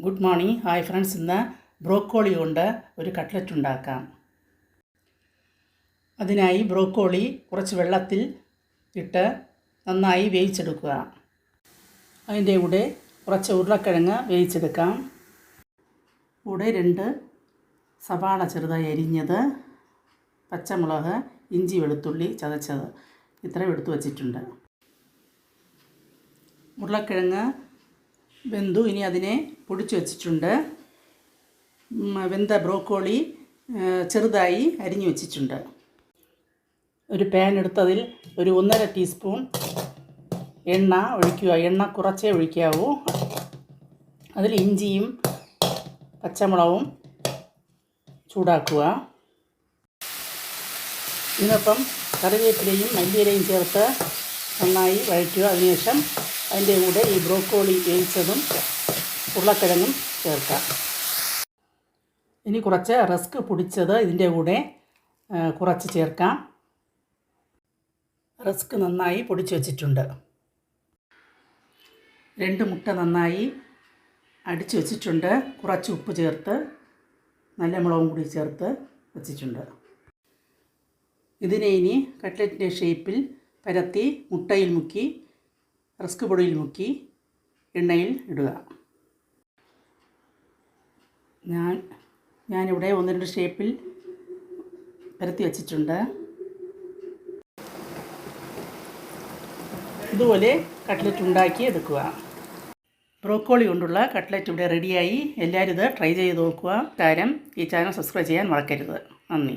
Good morning. Hi friends. ഇന്ന് broccoli കൊണ്ട് ഒരു കട്ട്ലറ്റ് ഉണ്ടാക്കാം. അതിനായി ബ്രോക്കോളി കുറച്ച് വെള്ളത്തിൽ ഇട്ട് നന്നായി വേവിച്ചെടുക്കുക. അതിന്റെ കൂടെ കുറച്ച് ഉരുളക്കിഴങ്ങ് വേവിച്ചെടുക്കാം. കൂടെ രണ്ട് സവാള ചെറുതായി അരിഞ്ഞത് പച്ചമുളക് ഇഞ്ചി വെളുത്തുള്ളി ചതച്ചത്. ഇത്രയും എടുത്തു വച്ചിട്ടുണ്ട്. ഉരുളക്കിഴങ്ങ് വെന്തു. ഇനി അതിനെ പൊടിച്ചു വച്ചിട്ടുണ്ട്. വെന്ത ബ്രോക്കോളി ചെറുതായി അരിഞ്ഞു വെച്ചിട്ടുണ്ട്. ഒരു പാൻ എടുത്തതിൽ ഒരു ഒന്നര ടീസ്പൂൺ എണ്ണ ഒഴിക്കുക. എണ്ണ കുറച്ചേ ഒഴിക്കാവൂ. അതിൽ ഇഞ്ചിയും പച്ചമുളകും ചൂടാക്കുക. ഇതിനൊപ്പം കറിവേപ്പിലയും മല്ലിയിലയും ചേർത്ത് നന്നായി വഴറ്റുക. അതിനുശേഷം അതിന്റെ കൂടെ ഈ ബ്രോക്കോളി വേവിച്ചതും ഉരുളക്കിഴങ്ങും ചേർക്കാം. ഇനി കുറച്ച് റസ്ക് പൊടിച്ചത് ഇതിന്റെ കൂടെ കുറച്ച് ചേർക്കാം. റസ്ക് നന്നായി പൊടിച്ച് വെച്ചിട്ടുണ്ട്. രണ്ട് മുട്ട നന്നായി അടിച്ച് വെച്ചിട്ടുണ്ട്. കുറച്ച് ഉപ്പ് ചേർത്ത് നല്ല മുളകും കൂടി ചേർത്ത് വെച്ചിട്ടുണ്ട്. ഇതിനെ ഇനി കട്ട്ലറ്റിന്റെ ഷേപ്പിൽ പരത്തി മുട്ടയിൽ മുക്കി റസ്ക് പൊടിയിൽ മുക്കി എണ്ണയിൽ ഇടുക. ഞാൻ ഞാനിവിടെ ഒന്ന് രണ്ട് ഷേപ്പിൽ പരത്തി വച്ചിട്ടുണ്ട്. ഇതുപോലെ കട്ട്ലറ്റ് ഉണ്ടാക്കി എടുക്കുക. ബ്രോക്കോളി കൊണ്ടുള്ള കട്ട്ലറ്റ് ഇവിടെ റെഡിയായി എല്ലാവരും ഇത് ട്രൈ ചെയ്ത് നോക്കുക. കാര്യം ഈ ചാനൽ സബ്സ്ക്രൈബ് ചെയ്യാൻ മറക്കരുത്. നന്ദി.